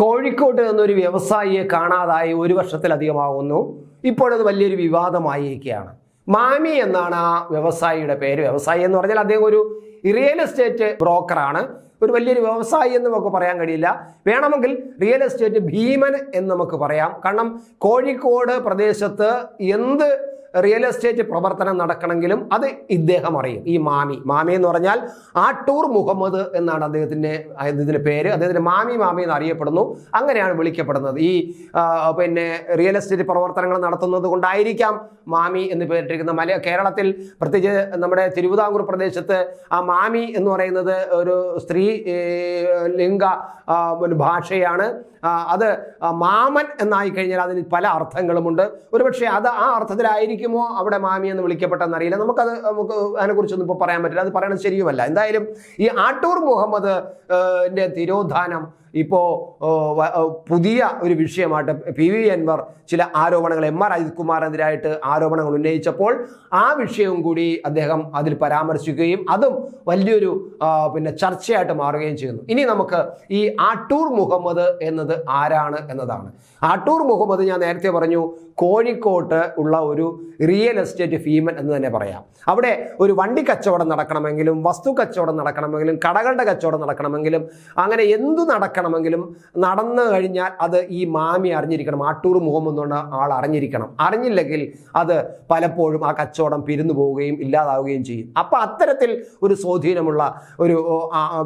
കോഴിക്കോട്ട് എന്നൊരു വ്യവസായിയെ കാണാതായി ഒരു വർഷത്തിലധികമാകുന്നു ഇപ്പോഴത് വലിയൊരു വിവാദമായിരിക്കുകയാണ്. മാമി എന്നാണ് ആ വ്യവസായിയുടെ പേര്. വ്യവസായി എന്ന് പറഞ്ഞാൽ അദ്ദേഹം ഒരു റിയൽ എസ്റ്റേറ്റ് ബ്രോക്കറാണ് ഒരു വലിയൊരു വ്യവസായി എന്ന് നമുക്ക് പറയാൻ കഴിയില്ല. വേണമെങ്കിൽ റിയൽ എസ്റ്റേറ്റ് ഭീമൻ എന്ന് നമുക്ക് പറയാം. കാരണം കോഴിക്കോട് പ്രദേശത്ത് എന്ത് റിയൽ എസ്റ്റേറ്റ് പ്രവർത്തനം നടക്കണമെങ്കിലും അത് ഇദ്ദേഹം അറിയും. ഈ മാമി. മാമി എന്ന് പറഞ്ഞാൽ ആട്ടൂർ മുഹമ്മദ് എന്നാണ് അദ്ദേഹത്തിന്റെ ഇതിന്റെ പേര്. അദ്ദേഹത്തിന്റെ മാമി മാമി എന്ന് അറിയപ്പെടുന്നു അങ്ങനെയാണ് വിളിക്കപ്പെടുന്നത്. ഈ പിന്നെ റിയൽ എസ്റ്റേറ്റ് പ്രവർത്തനങ്ങൾ നടത്തുന്നത് കൊണ്ടായിരിക്കാം മാമി എന്ന് പേരിട്ടിരിക്കുന്ന മല കേരളത്തിൽ പ്രത്യേകിച്ച് നമ്മുടെ തിരുവിതാംകൂർ പ്രദേശത്ത് ആ മാമി എന്ന് പറയുന്നത് ഒരു സ്ത്രീ ലിംഗ ഭാഷയാണ്. അത് മാമൻ എന്നായി കഴിഞ്ഞാൽ അതിന് പല അർത്ഥങ്ങളുമുണ്ട്. ഒരുപക്ഷെ അത് ആ അർത്ഥത്തിലായിരിക്കുമോ അവിടെ മാമി എന്ന് വിളിക്കപ്പെട്ടെന്നറിയില്ല. നമുക്കത് നമുക്ക് അതിനെക്കുറിച്ചൊന്നും ഇപ്പോൾ പറയാൻ പറ്റില്ല. അത് പറയണത് ശരിയുമല്ല. എന്തായാലും ഈ ആട്ടൂർ മുഹമ്മദ് തിരോധാനം ഇപ്പോൾ പുതിയ ഒരു വിഷയമായിട്ട് പി വി അൻവർ ചില ആരോപണങ്ങൾ എം ആർ അജിത് കുമാറിനെതിരായിട്ട് ആരോപണങ്ങൾ ഉന്നയിച്ചപ്പോൾ ആ വിഷയവും കൂടി അദ്ദേഹം അതിൽ പരാമർശിക്കുകയും അതും വലിയൊരു പിന്നെ ചർച്ചയായിട്ട് മാറുകയും ചെയ്യുന്നു. ഇനി നമുക്ക് ഈ ആട്ടൂർ മുഹമ്മദ് എന്നത് ആരാണ് എന്നതാണ്. ആട്ടൂർ മുഹമ്മദ് ഞാൻ നേരത്തെ പറഞ്ഞു കോഴിക്കോട്ട് ഉള്ള ഒരു റിയൽ എസ്റ്റേറ്റ് ഫീമൻ എന്ന് തന്നെ പറയാം. അവിടെ ഒരു വണ്ടി കച്ചവടം നടക്കണമെങ്കിലും വസ്തു കച്ചവടം നടക്കണമെങ്കിലും കടകളുടെ കച്ചവടം നടക്കണമെങ്കിലും അങ്ങനെ എന്തു നടക്കണമെങ്കിലും നടന്നു കഴിഞ്ഞാൽ അത് ഈ മാമി അറിഞ്ഞിരിക്കണം. ആട്ടൂർ മുഹമ്മദ് എന്ന് ആൾ അറിഞ്ഞിരിക്കണം. അറിഞ്ഞില്ലെങ്കിൽ അത് പലപ്പോഴും ആ കച്ചവടം പിരിന്നു പോവുകയും ഇല്ലാതാവുകയും ചെയ്യും. അപ്പം അത്തരത്തിൽ ഒരു സ്വാധീനമുള്ള ഒരു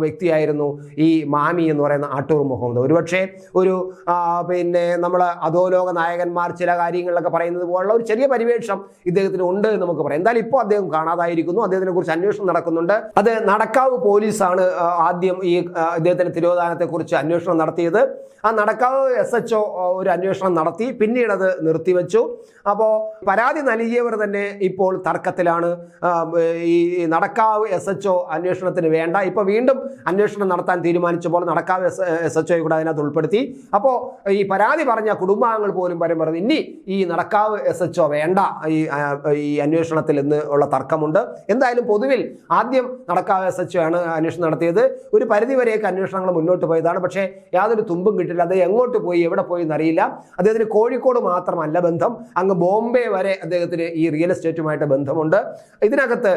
വ്യക്തിയായിരുന്നു ഈ മാമി എന്ന് പറയുന്ന ആട്ടൂർ മുഹമ്മദ്. ഒരുപക്ഷെ ഒരു പിന്നെ നമ്മൾ അധോലോക നായകന്മാർ ചില കാര്യങ്ങളിലൊക്കെ പറയുന്നത് പോലുള്ള ഒരു ചെറിയ പരിവേഷം ഇദ്ദേഹത്തിന് ഉണ്ട് എന്ന് നമുക്ക് പറയാം. എന്തായാലും ഇപ്പോൾ അദ്ദേഹം കാണാതായിരിക്കുന്നു. അദ്ദേഹത്തിനെ കുറിച്ച് അന്വേഷണം നടക്കുന്നുണ്ട്. അത് നടക്കാവ് പോലീസാണ് ആദ്യം ഈ ഇദ്ദേഹത്തിന്റെ തിരോധാനത്തെക്കുറിച്ച് അന്വേഷണം നടത്തിയത്. ആ നടക്കാവ് എസ് എച്ച് ഒ ഒരു അന്വേഷണം നടത്തി. പിന്നീട് അത് നിർത്തിവെച്ചു. അപ്പോൾ പരാതി നൽകിയവർ തന്നെ ഇപ്പോൾ തർക്കത്തിലാണ്. ഈ നടക്കാവ് എസ് എച്ച് ഒ അന്വേഷണത്തിന് വേണ്ട. ഇപ്പോൾ വീണ്ടും അന്വേഷണം നടത്താൻ തീരുമാനിച്ചപ്പോൾ നടക്കാവ് എസ് എസ് എച്ച് കൂടെ അതിനകത്ത് ഉൾപ്പെടുത്തി. അപ്പോൾ ഈ പരാതി പറഞ്ഞ കുടുംബാംഗങ്ങൾ പോലും വരും പറഞ്ഞു ഇനി ഈ നടക്കാവ് എസ് എച്ച് ഒ വേണ്ട. ഈ ഈ അന്വേഷണത്തിൽ എന്ന് ഉള്ള തർക്കമുണ്ട്. എന്തായാലും പൊതുവിൽ ആദ്യം നടക്കാവ് എസ് എച്ച് ഒ ആണ് അന്വേഷണം നടത്തിയത്. ഒരു പരിധി വരെയൊക്കെ അന്വേഷണങ്ങൾ മുന്നോട്ട് പോയതാണ്. പക്ഷേ യാതൊരു തുമ്പും കിട്ടില്ല. അത് എങ്ങോട്ട് പോയി എവിടെ പോയി എന്നറിയില്ല. അദ്ദേഹത്തിന് കോഴിക്കോട് മാത്രമല്ല ബന്ധം. അങ്ങ് ബോംബെ വരെ അദ്ദേഹത്തിന് ഈ റിയൽ എസ്റ്റേറ്റുമായിട്ട് ബന്ധമുണ്ട്. ഇതിനകത്ത്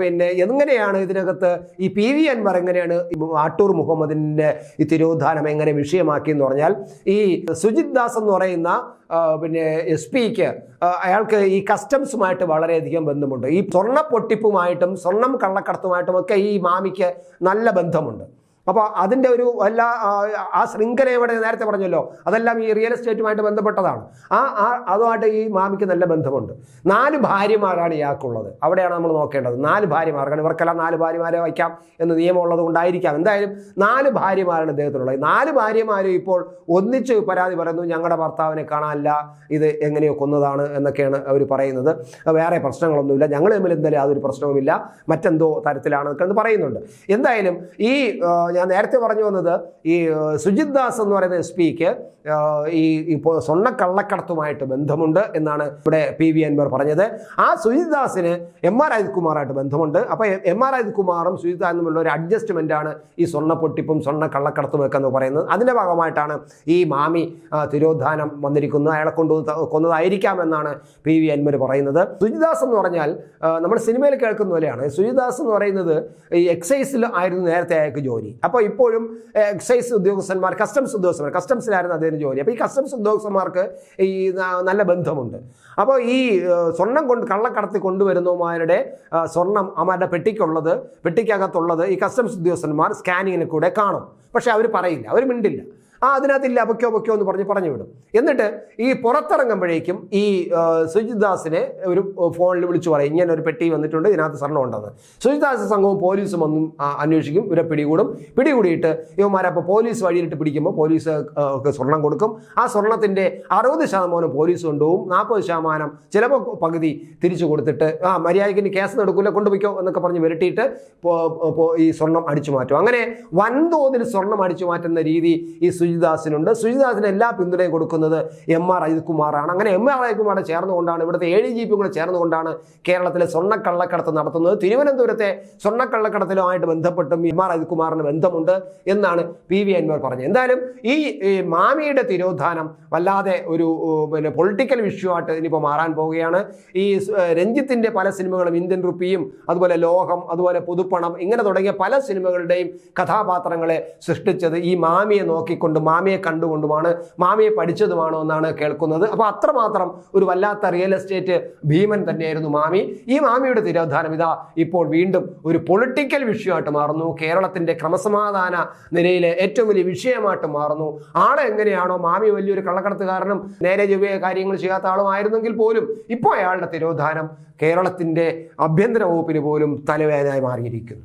പിന്നെ എങ്ങനെയാണ് ഇതിനകത്ത് ഈ പി വി അൻവർ എങ്ങനെയാണ് ആട്ടൂർ മുഹമ്മദിന്റെ ഈ തിരോധാനം എങ്ങനെ വിഷയമാക്കി എന്ന് പറഞ്ഞാൽ ഈ സുജിത് ദാസ് എന്ന് പറയുന്ന പിന്നെ എസ് പിക്ക് അയാൾക്ക് ഈ കസ്റ്റംസുമായിട്ട് വളരെയധികം ബന്ധമുണ്ട്. ഈ സ്വർണ പൊട്ടിപ്പുമായിട്ടും സ്വർണം കള്ളക്കടത്തുമായിട്ടും ഒക്കെ ഈ മാമിക്ക് നല്ല ബന്ധമുണ്ട്. അപ്പോൾ അതിന്റെ ഒരു എല്ലാ ആ, ശൃംഖല ഇവിടെ നേരത്തെ പറഞ്ഞല്ലോ. അതെല്ലാം ഈ റിയൽ എസ്റ്റേറ്റുമായിട്ട് ബന്ധപ്പെട്ടതാണ്. ആ ആ അതുമായിട്ട് ഈ മാമിക്ക് നല്ല ബന്ധമുണ്ട്. നാല് ഭാര്യമാരാണ് ഇയാൾക്കുള്ളത്. അവിടെയാണ് നമ്മൾ നോക്കേണ്ടത്. നാല് ഭാര്യമാർ കാരണം ഇവർക്കെല്ലാം നാല് ഭാര്യമാരെ വയ്ക്കാം എന്ന് നിയമമുള്ളത് കൊണ്ടായിരിക്കാം. എന്തായാലും നാല് ഭാര്യമാരാണ് ഇദ്ദേഹത്തിനുള്ളത്. നാല് ഭാര്യമാരും ഇപ്പോൾ ഒന്നിച്ച് പരാതി പറയുന്നു ഞങ്ങളുടെ ഭർത്താവിനെ കാണാനില്ല. ഇത് എങ്ങനെയോ കൊന്നതാണ് എന്നൊക്കെയാണ് അവർ പറയുന്നത്. വേറെ പ്രശ്നങ്ങളൊന്നുമില്ല. ഞങ്ങൾ തമ്മിൽ എന്തായാലും യാതൊരു പ്രശ്നവുമില്ല. മറ്റെന്തോ തരത്തിലാണ് എന്നൊക്കെ എന്ന് പറയുന്നുണ്ട്. എന്തായാലും ഈ ഞാൻ നേരത്തെ പറഞ്ഞു വന്നത് ഈ സുജിത് ദാസ് എന്ന് പറയുന്ന എസ് പിക്ക് ഈ ഇപ്പോൾ സ്വർണ കള്ളക്കടത്തുമായിട്ട് ബന്ധമുണ്ട് എന്നാണ് ഇവിടെ പി വി അൻവർ പറഞ്ഞത്. ആ സുജിത് ദാസിന് എം ആർ അജിത് കുമാറായിട്ട് ബന്ധമുണ്ട്. അപ്പോൾ എം ആർ അജിത് കുമാറും സുജിത് തമ്മിലുള്ള ഒരു അഡ്ജസ്റ്റ്മെന്റ് ആണ് ഈ സ്വർണ പൊട്ടിപ്പും സ്വർണ കള്ളക്കടത്തും ഒക്കെ എന്ന് പറയുന്നത്. അതിന്റെ ഭാഗമായിട്ടാണ് ഈ മാമി തിരോധാനം വന്നിരിക്കുന്നത് അയാളെ കൊണ്ടു കൊന്നതായിരിക്കാം എന്നാണ് പി വി അൻവർ പറയുന്നത്. സുജിദാസ് എന്ന് പറഞ്ഞാൽ നമ്മുടെ സിനിമയിൽ കേൾക്കുന്ന പോലെയാണ്. സുജിദാസ് എന്ന് പറയുന്നത് ഈ എക്സൈസിൽ ആയിരുന്നു നേരത്തെ അയാൾക്ക് ജോലി. അപ്പോൾ ഇപ്പോഴും എക്സൈസ് ഉദ്യോഗസ്ഥന്മാർ കസ്റ്റംസ് ഉദ്യോഗസ്ഥന്മാർ കസ്റ്റംസിലായിരുന്നു അദ്ദേഹം ജോലി. അപ്പോൾ ഈ കസ്റ്റംസ് ഉദ്യോഗസ്ഥന്മാർക്ക് ഈ നല്ല ബന്ധമുണ്ട്. അപ്പോൾ ഈ സ്വർണം കൊണ്ട് കള്ളക്കടത്തി കൊണ്ടുവരുന്നവന്മാരുടെ സ്വർണം അവരുടെ പെട്ടിക്കുള്ളത് പെട്ടിക്കകത്തുള്ളത് ഈ കസ്റ്റംസ് ഉദ്യോഗസ്ഥന്മാർ സ്കാനിങ്ങിന് കൂടെ കാണും. പക്ഷേ അവർ പറയില്ല അവർ മിണ്ടില്ല. ആ അതിനകത്തില്ല പൊക്കോ പൊക്കോ എന്ന് പറഞ്ഞ് പറഞ്ഞു വിടും. എന്നിട്ട് ഈ പുറത്തിറങ്ങുമ്പോഴേക്കും ഈ സുജിദാസിനെ ഒരു ഫോണിൽ വിളിച്ചു പറയും. ഇങ്ങനെ ഒരു പെട്ടി വന്നിട്ടുണ്ട് ഇതിനകത്ത് സ്വർണം ഉണ്ടെന്ന്. സുജിത് ദാസ് സംഘവും പോലീസും വന്നും അന്വേഷിക്കും. ഇവരെ പിടികൂടും. പിടികൂടിയിട്ട് ഇവന്മാരെ അപ്പോൾ പോലീസ് വഴിയിട്ട് പിടിക്കുമ്പോൾ പോലീസ് ഒക്കെ സ്വർണം കൊടുക്കും. ആ സ്വർണത്തിന്റെ അറുപത് ശതമാനം പോലീസ് കൊണ്ടുപോകും. നാൽപ്പത് ശതമാനം ചിലപ്പോൾ പകുതി തിരിച്ചു കൊടുത്തിട്ട് ആ മര്യാദയ്ക്ക് ഇനി കേസ് നടക്കില്ല കൊണ്ടുപോയിക്കോ എന്നൊക്കെ പറഞ്ഞ് വിരട്ടിയിട്ട് ഈ സ്വർണം അടിച്ചു മാറ്റും. അങ്ങനെ വൻതോതിൽ സ്വർണം അടിച്ചു മാറ്റുന്ന രീതി ഈ സുജിദാസിനുണ്ട് സുജിദാസിന് എല്ലാ പിന്തുണയും കൊടുക്കുന്നത് എം ആർ അജിത് കുമാറാണ് അങ്ങനെ എം ആർ അജിത് ചേർന്നുകൊണ്ടാണ് ഇവിടുത്തെ എ ഡി ജി പി കൂടെ ചേർന്നുകൊണ്ടാണ് കേരളത്തിലെ സ്വർണക്കള്ളക്കടത്ത് നടത്തുന്നത്. തിരുവനന്തപുരത്തെ സ്വർണക്കള്ളക്കടത്തിലുമായിട്ട് ബന്ധപ്പെട്ടും എം ആർ അജിത് കുമാറിന് ബന്ധമുണ്ട് എന്നാണ് പി വി അൻവർ പറഞ്ഞത്. എന്തായാലും ഈ മാമിയുടെ തിരോധാനം വല്ലാതെ ഒരു പിന്നെ പൊളിറ്റിക്കൽ ഇഷ്യൂ ആയിട്ട് ഇനിയിപ്പോൾ മാറാൻ പോവുകയാണ്. ഈ രഞ്ജിത്തിന്റെ പല സിനിമകളും ഇന്ത്യൻ റുപ്പിയും അതുപോലെ ലോഹം അതുപോലെ പുതുപ്പണം ഇങ്ങനെ തുടങ്ങിയ പല സിനിമകളുടെയും കഥാപാത്രങ്ങളെ സൃഷ്ടിച്ചത് ഈ മാമിയെ നോക്കിക്കൊണ്ട് മാമിയെ കണ്ടുകൊണ്ടുമാണ് മാമിയെ പഠിച്ചതുമാണോ എന്നാണ് കേൾക്കുന്നത്. അപ്പോൾ അത്രമാത്രം ഒരു വല്ലാത്ത റിയൽ എസ്റ്റേറ്റ് ഭീമൻ തന്നെയായിരുന്നു മാമി. ഈ മാമിയുടെ തിരോധാനം ഇതാ ഇപ്പോൾ വീണ്ടും ഒരു പൊളിറ്റിക്കൽ വിഷയമായിട്ട് മാറുന്നു. കേരളത്തിന്റെ ക്രമസമാധാന നിലയിലെ ഏറ്റവും വലിയ വിഷയമായിട്ട് മാറുന്നു. ആളെ എങ്ങനെയാണോ മാമി വലിയൊരു കള്ളക്കടത്തുകാരനും നേരെ ചൊവ്വയ കാര്യങ്ങൾ ചെയ്യാത്ത ആളുമായിരുന്നെങ്കിൽ പോലും ഇപ്പോൾ അയാളുടെ തിരോധാനം കേരളത്തിന്റെ ആഭ്യന്തര വകുപ്പിന് പോലും തലവേദനയായി മാറിയിരിക്കുന്നു.